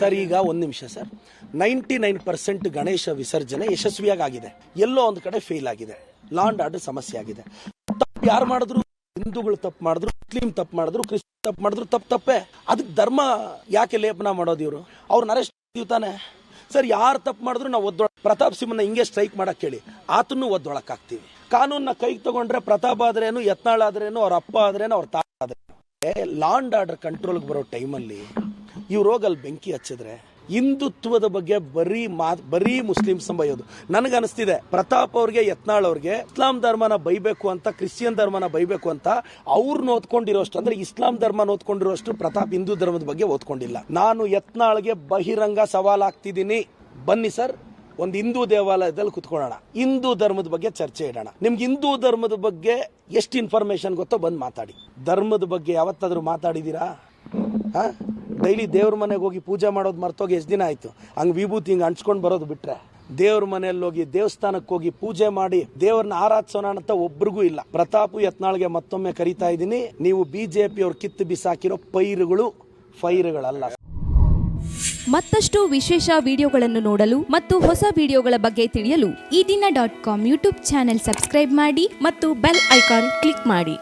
Sir, ಈಗ ಒಂದು ನಿಮಿಷ sir. Ninety nine percent Ganesha ವಿಸರ್ಜನೆ ಯಶಸ್ವಿಯಾಗಿ ಆಗಿದೆ ಎಲ್ಲೋ ಒಂದು ಕಡೆ ಫೇಲ್ ಆಗಿದೆ. ಲಾಂಡ್ ಆರ್ಡರ್ ಸಮಸ್ಯೆ ಆಗಿದೆ. ತಪ್ಪು ಯಾರು ಮಾಡಿದ್ರು? ಹಿಂದೂಗಳು ತಪ್ಪು ಮಾಡಿದ್ರು, ಮುಸ್ಲಿಂ ತಪ್ಪು ಮಾಡಿದ್ರು, ಕ್ರಿಶ್ಚಿಯನ್ ತಪ್ಪು ಮಾಡಿದ್ರು, ತಪ್ಪು ತಪ್ಪೇ. ಅದಕ್ಕೆ ಧರ್ಮ ಯಾಕೆ ಲೇಪನ ಮಾಡೋದು ಇವರು? ಅವ್ರನ್ನ ಅರೆಸ್ಟ್ ತಾನೆ. ಸರ್, ಯಾರು ತಪ್ಪು ಮಾಡಿದ್ರು ನಾವು ಒದ್ದೊಳ ಪ್ರತಾಪ್ ಸಿಂಹನ ಹಿಂಗೆ ಸ್ಟ್ರೈಕ್ ಮಾಡಕ್ಕೆ ಹೇಳಿ. ಆತನ್ನು ಒದ್ದೊಳಕ್ ಹಾಕ್ತೀವಿ ಕಾನೂನ್ನ ಕೈಗೆ ತಗೊಂಡ್ರೆ ಪ್ರತಾಪ್ ಆದ್ರೇನು, ಯತ್ನಾಳ್ ಆದ್ರೇನು, ಅವ್ರ ಅಪ್ಪ ಆದ್ರೇನು, ಅವ್ರ ತಾತ ಆದ್ರೆ ಲಾಂಡ್ ಆರ್ಡರ್ ಕಂಟ್ರೋಲ್ಗೆ ಬರೋ ಟೈಮಲ್ಲಿ ಇವ್ರು ಅಲ್ಲಿ ಬೆಂಕಿ ಹಚ್ಚಿದ್ರೆ ಹಿಂದುತ್ವದ ಬಗ್ಗೆ ಬರೀ ಮಾತು, ಬರೀ ಮುಸ್ಲಿಮ್ಸ್ ಬೈಯೋದು ನನಗೆ ಅನಿಸ್ತಿದೆ, ಪ್ರತಾಪ್ ಅವ್ರಿಗೆ, ಯತ್ನಾಳ್ ಅವ್ರಿಗೆ ಇಸ್ಲಾಂ ಧರ್ಮನ ಬೈಬೇಕು ಅಂತ, ಕ್ರಿಶ್ಚಿಯನ್ ಧರ್ಮನ ಬೈಬೇಕು ಅಂತ ಅವ್ರನ್ನ ಓದ್ಕೊಂಡಿರೋಷ್ಟು ಅಂದ್ರೆ ಇಸ್ಲಾಂ ಧರ್ಮ ಓದ್ಕೊಂಡಿರೋಷ್ಟು ಪ್ರತಾಪ್ ಹಿಂದೂ ಧರ್ಮದ ಬಗ್ಗೆ ಓದ್ಕೊಂಡಿಲ್ಲ. ನಾನು ಯತ್ನಾಳ್ಗೆ ಬಹಿರಂಗ ಸವಾಲ್ ಆಗ್ತಿದ್ದೀನಿ ಬನ್ನಿ ಸರ್, ಒಂದು ಹಿಂದೂ ದೇವಾಲಯದಲ್ಲಿ ಕುತ್ಕೊಳ್ಳೋಣ. ಹಿಂದೂ ಧರ್ಮದ ಬಗ್ಗೆ ಚರ್ಚೆ ಇಡೋಣ. ನಿಮ್ಗೆ ಹಿಂದೂ ಧರ್ಮದ ಬಗ್ಗೆ ಎಷ್ಟು ಇನ್ಫಾರ್ಮೇಶನ್ ಗೊತ್ತೋ ಬಂದು ಮಾತಾಡಿ. ಧರ್ಮದ ಬಗ್ಗೆ ಯಾವತ್ತಾದ್ರೂ ಮಾತಾಡಿದ್ದೀರಾ ಹಾ? ಡೈಲಿ ದೇವ್ರ ಮನೆಗೆ ಹೋಗಿ ಪೂಜೆ ಮಾಡೋದು ಮರ್ತೋಗಿ ಎಷ್ಟು ದಿನ ಆಯ್ತು? ಹಂಗೆ ವಿಭೂತಿ ಹಿಂಗೆ ಅಂಟ್ಸ್ಕೊಂಡು ಬರೋದು ಬಿಟ್ರೆ. ದೇವ್ರ ಮನೆಯಲ್ಲಿ ಹೋಗಿ, ದೇವಸ್ಥಾನಕ್ಕೆ ಹೋಗಿ ಪೂಜೆ ಮಾಡಿ, ದೇವ್ರನ್ನ ಆರಾಧಿಸೋಣ ಅಂತ ಒಬ್ರಿಗೂ ಇಲ್ಲ. ಪ್ರತಾಪು ಯತ್ನಾಳ್ಗೆ ಮತ್ತೊಮ್ಮೆ ಕರಿತಾ ಇದ್ದೀನಿ. ನೀವು ಬಿಜೆಪಿ ಪಿಯವ್ರ ಕಿತ್ತು ಬಿಸಾಕಿರೋ ಪೈರುಗಳು ಫೈರುಗಳಲ್ಲ. ಮತ್ತಷ್ಟು ವಿಶೇಷ ವಿಡಿಯೋಗಳನ್ನು ನೋಡಲು ಮತ್ತು ಹೊಸ ವಿಡಿಯೋಗಳ ಬಗ್ಗೆ ತಿಳಿಯಲು ಈ ದಿನ dot com YouTube channel subscribe ಮಾಡಿ ಮತ್ತು ಬೆಲ್ ಐಕಾನ್ ಕ್ಲಿಕ್ ಮಾಡಿ.